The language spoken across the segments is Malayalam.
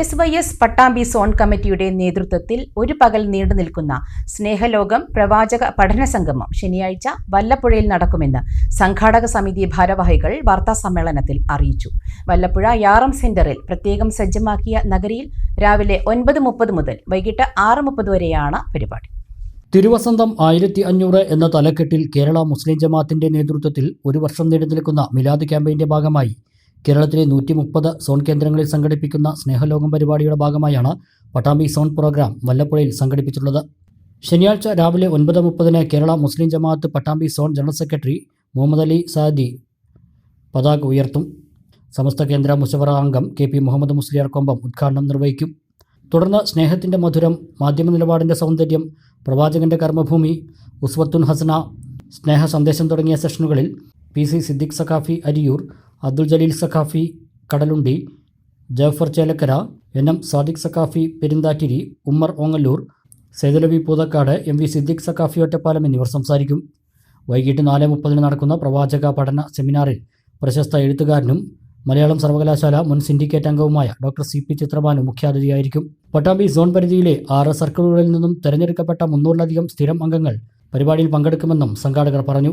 S Y S Pattambi zone കമ്മിറ്റിയുടെ നേതൃത്വത്തിൽ ഒരു പകൽ നീണ്ടു നിൽക്കുന്ന സ്നേഹലോകം പ്രവാചക പഠന സംഗമം ശനിയാഴ്ച വല്ലപ്പുഴയിൽ നടക്കുമെന്ന് സംഘാടക സമിതി ഭാരവാഹികൾ വാർത്താ സമ്മേളനത്തിൽ അറിയിച്ചു. വല്ലപ്പുഴ യാറം സെന്ററിൽ പ്രത്യേകം സജ്ജമാക്കിയ നഗരിയിൽ രാവിലെ ഒൻപത് മുപ്പത് മുതൽ വൈകിട്ട് ആറ് മുപ്പത് വരെയാണ് പരിപാടി. തിരുവസന്തം ആയിരത്തി അഞ്ഞൂറ് എന്ന തലക്കെട്ടിൽ കേരള മുസ്ലിം ജമാഅത്തിന്റെ നേതൃത്വത്തിൽ ഒരു വർഷം നീണ്ടു നിൽക്കുന്ന മിലാദ് ക്യാമ്പയിന്റെ ഭാഗമായി കേരളത്തിലെ നൂറ്റി മുപ്പത് സോൺ കേന്ദ്രങ്ങളിൽ സംഘടിപ്പിക്കുന്ന സ്നേഹലോകം പരിപാടിയുടെ ഭാഗമായാണ് പട്ടാമ്പി സോൺ പ്രോഗ്രാം വല്ലപ്പുഴയിൽ സംഘടിപ്പിച്ചിട്ടുള്ളത്. ശനിയാഴ്ച രാവിലെ ഒൻപത് മുപ്പതിന് Kerala Muslim Jamaath Pattambi zone general secretary Muhammad Ali Sadi പതാക ഉയർത്തും. സമസ്ത കേന്ദ്ര മുഷവറ അംഗം കെ പി മുഹമ്മദ് മുസ്ലിയാർ കൊമ്പം ഉദ്ഘാടനം നിർവഹിക്കും. തുടർന്ന് സ്നേഹത്തിന്റെ മധുരം മാധ്യമ നിലപാടിന്റെ സൗന്ദര്യം പ്രവാചകന്റെ കർമ്മഭൂമി ഉസ്വത്തുൻ ഹസന സ്നേഹ സന്ദേശം തുടങ്ങിയ സെഷനുകളിൽ P C Siddique Saqafi Ariyur Abdul Jaleel Saqafi Kadalundi Jafar Chelakkara N M Sadiq Saqafi Perinthattiri Ummer Ongallur Saidalavi Poothakkad M V Siddique Saqafi Ottapalam എന്നിവർ സംസാരിക്കും. വൈകിട്ട് നാല് മുപ്പതിന് നടക്കുന്ന പ്രവാചക പഠന സെമിനാറിൽ പ്രശസ്ത എഴുത്തുകാരനും മലയാളം സർവകലാശാല മുൻ സിൻഡിക്കേറ്റ് അംഗവുമായ ഡോക്ടർ സി പി ചിത്രബാനു മുഖ്യാതിഥിയായിരിക്കും. പട്ടാമ്പി സോൺ പരിധിയിലെ ആറ് സർക്കിളുകളിൽ നിന്നും തെരഞ്ഞെടുക്കപ്പെട്ട മുന്നൂറിലധികം സ്ഥിരം അംഗങ്ങൾ പരിപാടിയിൽ പങ്കെടുക്കുമെന്നും സംഘാടകർ പറഞ്ഞു.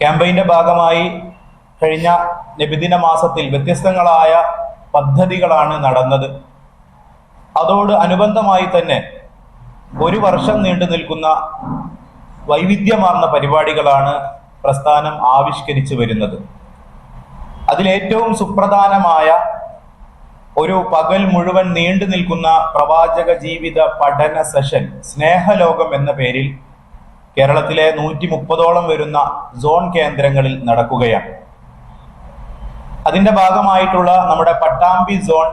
ക്യാമ്പയിന്റെ ഭാഗമായി കഴിഞ്ഞ നബിദിന മാസത്തിൽ വ്യത്യസ്തങ്ങളായ പദ്ധതികളാണ് നടന്നത്. അതോട് അനുബന്ധമായി തന്നെ ഒരു വർഷം നീണ്ടു നിൽക്കുന്ന വൈവിധ്യമാർന്ന പരിപാടികളാണ് പ്രസ്ഥാനം ആവിഷ്കരിച്ചു വരുന്നത്. അതിലേറ്റവും സുപ്രധാനമായ ഒരു പകൽ മുഴുവൻ നീണ്ടു നിൽക്കുന്ന പ്രവാചക ജീവിത പഠന സെഷൻ സ്നേഹലോകം എന്ന പേരിൽ കേരളത്തിലെ നൂറ്റി മുപ്പതോളം വരുന്ന സോൺ കേന്ദ്രങ്ങളിൽ നടക്കുകയാണ്. അതിന്റെ ഭാഗമായിട്ടുള്ള നമ്മുടെ Pattambi zone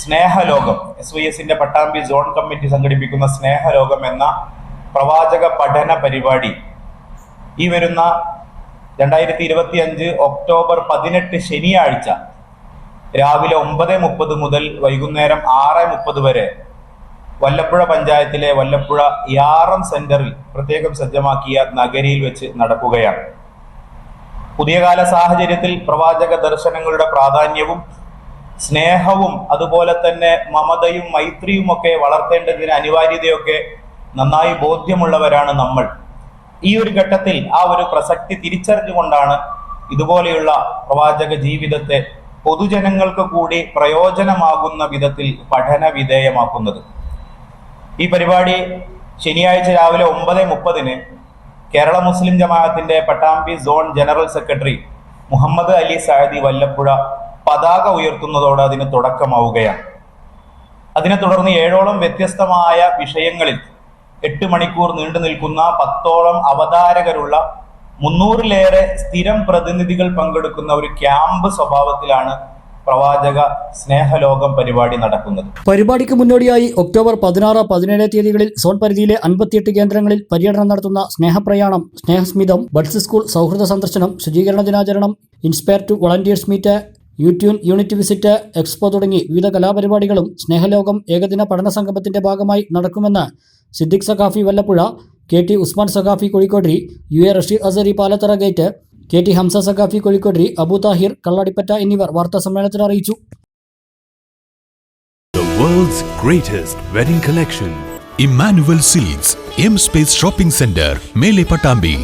Snehalokam S Y എസിന്റെ പട്ടാമ്പി സോൺ കമ്മിറ്റി സംഘടിപ്പിക്കുന്ന സ്നേഹലോകം എന്ന പ്രവാചക പഠന പരിപാടി ഈ വരുന്ന രണ്ടായിരത്തി ഇരുപത്തി അഞ്ച് ഒക്ടോബർ പതിനെട്ട് ശനിയാഴ്ച രാവിലെ ഒമ്പത് മുപ്പത് മുതൽ വൈകുന്നേരം ആറ് മുപ്പത് വരെ വല്ലപ്പുഴ പഞ്ചായത്തിലെ വല്ലപ്പുഴ യാറം സെന്ററിൽ പ്രത്യേകം സജ്ജമാക്കിയ നഗരിയിൽ വെച്ച് നടക്കുകയാണ്. പുതിയ കാല സാഹചര്യത്തിൽ പ്രവാചക ദർശനങ്ങളുടെ പ്രാധാന്യവും സ്നേഹവും അതുപോലെ തന്നെ മമതയും മൈത്രിയും ഒക്കെ വളർത്തേണ്ടതിന് അനിവാര്യതയൊക്കെ നന്നായി ബോധ്യമുള്ളവരാണ് നമ്മൾ. ഈ ഒരു ഘട്ടത്തിൽ ആ ഒരു പ്രസക്തി തിരിച്ചറിഞ്ഞുകൊണ്ടാണ് ഇതുപോലെയുള്ള പ്രവാചക ജീവിതത്തെ പൊതുജനങ്ങൾക്ക് കൂടി പ്രയോജനമാകുന്ന വിധത്തിൽ പഠന വിധേയമാക്കുന്നത്. ഈ പരിപാടി ശനിയാഴ്ച രാവിലെ ഒമ്പത് മുപ്പതിന് കേരള മുസ്ലിം ജമാഅത്തിന്റെ Pattambi zone general secretary Muhammad Ali Sayadi Vallappuzha പതാക ഉയർത്തുന്നതോടെ അതിന് തുടക്കമാവുകയാണ്. അതിനെ തുടർന്ന് ഏഴോളം വ്യത്യസ്തമായ വിഷയങ്ങളിൽ എട്ട് മണിക്കൂർ നീണ്ടു നിൽക്കുന്ന പത്തോളം അവതാരകരുള്ള മുന്നൂറിലേറെ സ്ഥിരം പ്രതിനിധികൾ പങ്കെടുക്കുന്ന ഒരു ക്യാമ്പ് സ്വഭാവത്തിലാണ് പ്രവാചക സ്നേഹലോകം പരിപാടി നടക്കുന്നത്. പരിപാടിക്ക് മുന്നോടിയായി ഒക്ടോബർ പതിനാറ് പതിനേഴ് തീയതികളിൽ സോൺ പരിധിയിലെ അൻപത്തിയെട്ട് കേന്ദ്രങ്ങളിൽ പര്യടനം നടത്തുന്ന സ്നേഹപ്രയാണം സ്നേഹസ്മിതം ബഡ്സ് സ്കൂൾ സൗഹൃദ സന്ദർശനം ശുചീകരണ ദിനാചരണം ഇൻസ്പയർ ടു വളണ്ടിയേഴ്സ് മീറ്റ് യൂട്യൂൺ യൂണിറ്റ് വിസിറ്റ് എക്സ്പോ തുടങ്ങി വിവിധ കലാപരിപാടികളും സ്നേഹലോകം ഏകദിന പഠന സംഗമത്തിന്റെ ഭാഗമായി നടക്കുമെന്ന് Siddique Saqafi Vallappuzha K T Usman Saqafi Kozhikottiri U A Rasheed Azhari Palathara gate K T Hamza Saqafi Kozhikottiri Abu Thahir Kalladipetta എന്നിവർ വാർത്താസമ്മേളനത്തിൽ അറിയിച്ചു The world's greatest wedding collection. Emmanuel Silks, M Space Shopping Center, Mele Patambi.